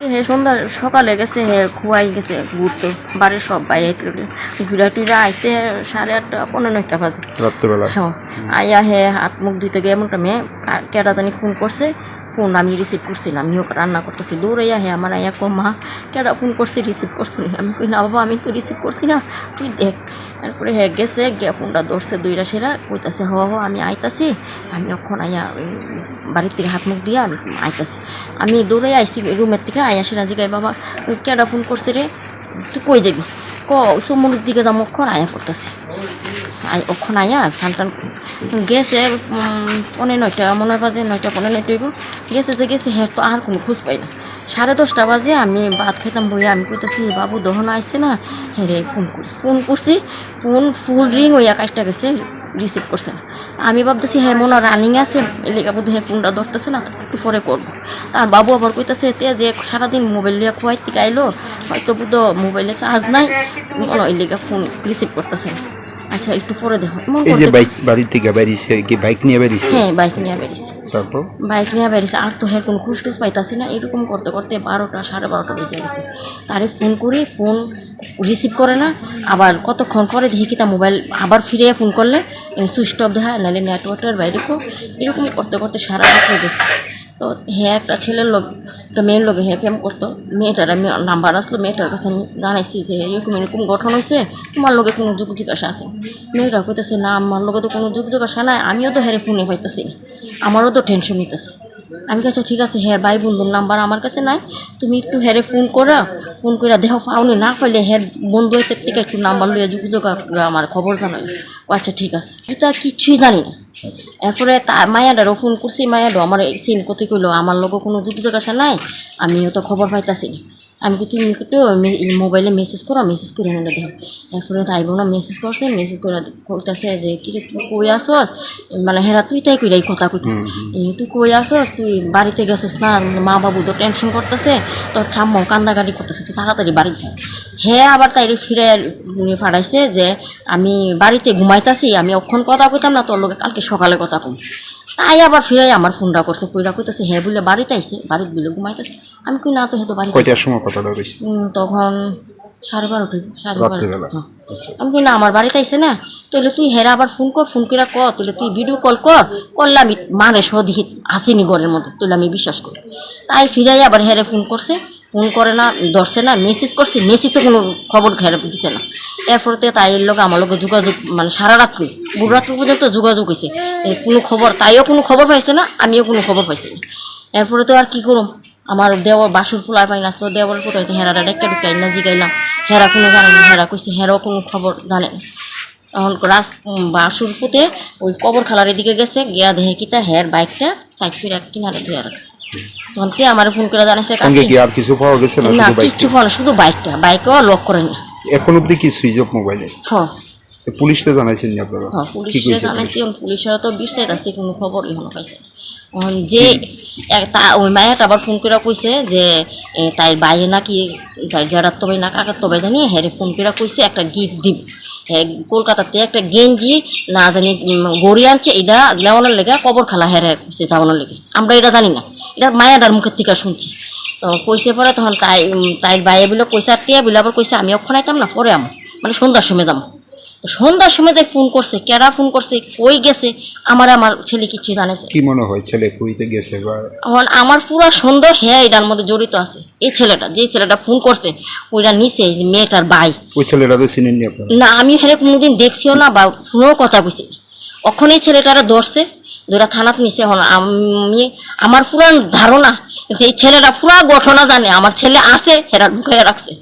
হে সন্ধ্যা সকালে গেছে হে খুয়াই গেছে ঘুরতে। বাড়ির সব ভাই ঘুরা টুরা আইসে সাড়ে আটটা পনেরো একটা বাজে। রাত্রেবেলা? হ্যাঁ। আইয়া হে হাত মুখ ধুইতে গিয়ে এমনটা মেয়ে কেটা জানি ফোন করছে। ফোন আমি রিসিভ করছি করছিলাম আমিও রান্না করতেছি দৌড়াইয়া হে আমার আয়া কো মা কেডা ফোন করছি রিসিভ করছি নি?" আমি কই না বাবা, আমি তো রিসিভ করছি না, তুই দেখ। তারপরে হ্যাঁ গেছে, গিয়া ফোনটা ধরছে দুইটা সেরা, কইতাছে, হ হ, আমি আইতাছি। আমি অক্ষণ ওই বাড়ির থেকে হাত মুখ দিয়া আমি আইতাছি। আমি দৌড়াই আইছি রুমের থেকে আইয়া সেরা জিগাই বাবা কেডা ফোন করছে রে? তুই কই যাবি? ক সমুদ্রের দিকে যাব অক্ষণ আয়া পড়তাছি। আই, ওখান আয়া সানটান গেছে পনেরো নয়টা, মনে হয় বাজে নয়টা পনেরো নয়টা গেছে যে গেছে হ্যাঁ তো আর কোনো খোঁজ পাই না। সাড়ে দশটা বাজে, আমি ভাত খেতাম বইয়া, আমি কইতাছি বাবু, দহন আইসে না? হ্যাঁ রে, ফোন করি, ফোন করছি, ফোন, ফুল রিং হইয়া কাজটা গেছে, রিসিভ করছে না। আমি ভাবতেছি হ্যাঁ মনে রানিং আছে, এলাকা বোধ হ্যাঁ ফোনটা ধরতেছে না, একটু পরে করব। তার বাবু আবার কইতাছে, তে যে সারাদিন মোবাইল লিয়া খুয়াই থেকে আইলো হয়তো বুধ মোবাইলে চার্জ নাই, মনে হয় এলাকা ফোন রিসিভ করতেছে না। আচ্ছা একটু পরে দেখো। এই যে বাইক বাড়ির থেকে বেরিয়েছে কি বাইক নিয়ে বেরিয়েছে? হ্যাঁ বাইক নিয়ে বেরিয়েছে। তারপর? বাইক নিয়ে বেরিয়েছে। আর তো হ্যাঁ কোনো খুশ টুস পাইতাছি না। এরকম করতে করতে বারোটা সাড়ে বারোটা বেজে গেছে। তারে ফোন করি ফোন রিসিভ করে না। আবার কতক্ষণ পরে দেখি কি তা মোবাইল আবার ফিরে ফোন করলে সুইচ অফ দেখা নাহলে নেটওয়ার্কের বাইরে এরকম করতে করতে সারা রাত হয়ে গেছে। তো হ্যাঁ একটা ছেলের লোক একটা মেয়ের লোকে প্রেম করতো। মেয়েটার আমি নাম্বার আসলো, মেয়েটার কাছে আমি জানাইছি যে এরকম এরকম গঠন হয়েছে তোমার লোকে কোনো যুগ জিজ্ঞাসা আছে? মেয়েটা কইতেছে, না, আমার লোকে তো কোনো যুগ জিজ্ঞাসা নাই, আমিও তো হেরে ফোনে পাইতেছি, আমারও তো টেনশন নিতেছে আমি কাছে ঠিক আছে হ্যাঁ ভাই বন্ধুর নাম্বার আমার কাছে নাই, তুমি একটু হেরে ফোন করো ফোন করে দেহ পাওনি না পাইলে হ্যাঁ বন্ধু থেকে একটু নাম্বার লইয়া যোগাযোগ করে আমার খবর জানাই আচ্ছা ঠিক আছে। এটা কিছুই জানি না। এরপরে মায়া মায়াডারও ফোন করছি মায়াডো আমার সিম কত কইলো, আমার লোক কোনো যোগাযোগ আসা নাই, আমিও তো খবর পাইতাছি। আমি কি তুমি একটু মোবাইলে মেসেজ করো মেসেজ করে এনে দেখো। এরপরে তাই বোনা মেসেজ করছে মেসেজ করে কইতাছে যে কি তুই কই আসস? মানে হেরা তুই তাই কইরাই কথা কইতে। তুই কই আসস? তুই বাড়িতে গেছিস না? মা বাবু তো টেনশন করতেছে তোর ঠাম্মাও কান্দাকাটি করতেছে তুই তাড়াতাড়ি বাড়ি যা। হ্যাঁ আবার তাই ফিরে উনি ফাড়াইছে যে আমি বাড়িতে ঘুমাইতাছি আমি অক্ষণ কথা কইতাম না তোর লোকে কালকে সকালে কথা কম। তাই আবার ফিরে আমার ফোনটা করছে কইতাছে হ্যাঁ বলে বাড়িতে আইছে বাড়িতে বলে ঘুমাইতেছে। আমি কই না তো বাড়িতে কয়টার সময় কথাটা তখন সাড়ে বারোটা সাড়ে বারোটা। হ্যাঁ। আচ্ছা। আমি কই না আমার বাড়িতে আইসে না। তাহলে তুই হেরা আবার ফোন কর ফোন করে কর তাহলে তুই ভিডিও কল কর। করলে আমি মানে সদিহি আসেনি ঘরের মধ্যে তাহলে আমি বিশ্বাস করি। তাই ফিরাই আবার হেরে ফোন করছে। ফোন করে না, ধরছে না মেসেজ করছে মেসেজে কোনো খবর ঘেরে দিছে না। এরপরে তাই এর লোক আমার লোক যোগাযোগ মানে সারা রাত্রি বুড় রাত্রি পর্যন্ত যোগাযোগ হয়েছে কোনো খবর, তাইও কোনো খবর পাইছে না, আমিও কোনো খবর পাইছি না। এরপরে তো আর কি করুম? আমার দেওয়ার বাসুর ফুলাই পাই না তো দেওয়ার ফুটাই হেরাটা ডেকে ঢুকাই না, জিগাইলাম। হেরা কোনো জানে না, হেরা কইছে, হেরাও কোনো খবর জানে না। তখন বাসুর পুঁতে ওই কবর খালার এদিকে গেছে, গিয়া দেখে কি তা হের বাইকটা সাইড এক কিনারে ধুয়ে রাখছে। তখন কি আমার ফোন করে জানাইছে সঙ্গে কি আর কিছু পাওয়া গেছে না না শুধু বাইক ফোন শুধু বাইকটা বাইকেও লক করে না। এখন অব্দি কি সুইচ অফ মোবাইলে হ পুলিশে জানাইছেন নি আপনারা? হ্যাঁ পুলিশে জানাইছি পুলিশের তো আছে কোনো খবর এখনও পাইছে যে তা ওই মায়াটা আবার ফোন করে কইছে যে তাই বাইরে নাকি তাই যারা তবে না কাকার তবে জানি হ্যাঁ ফোন করে কইছে একটা গিফট দিব। হ্যাঁ কলকাতাতে একটা গেঞ্জি না জানি গড়ি আনছে এটা লেওয়ানোর লেগে কবর খালা হ্যাঁ কইছে যাওয়ানোর লেগে। আমরা এটা জানি না। এটা মায়াটার মুখের থেকে শুনছি। তো কইছে পরে তখন তাই তাই বাইরে বলে আর টিয়া বলে আবার কইছে আমি অক্ষণ আইতাম না পরে আম। মানে সন্ধ্যার সময় যাম। তো সন্ধ্যার সময় যে ফোন করছে কেডা ফোন করছে কই গেছে আমার আমার ছেলে কিচ্ছু জানেছে কি মনে হয় ছেলে পুরীতে গেছে বা? এখন আমার পুরো সন্দেহ হ্যাঁ এটার মধ্যে জড়িত আছে। এই ছেলেটা যে ছেলেটা ফোন করছে ওইটা নিচে মেয়েটার ভাই। ওই ছেলেটাতে চিনেননি আপনারা? না আমি হ্যাঁ কোনোদিন দেখছিও না বা ফোনেও কথা কইছি ওখানে এই ছেলেটারা ধরছে ধরা থানাত নিছে হন আমি আমার পুরান ধারণা যে ছেলেরা পুরা ঘটনা জানে। আমার ছেলে আছে হেরা ঢুকাইয়া রাখছে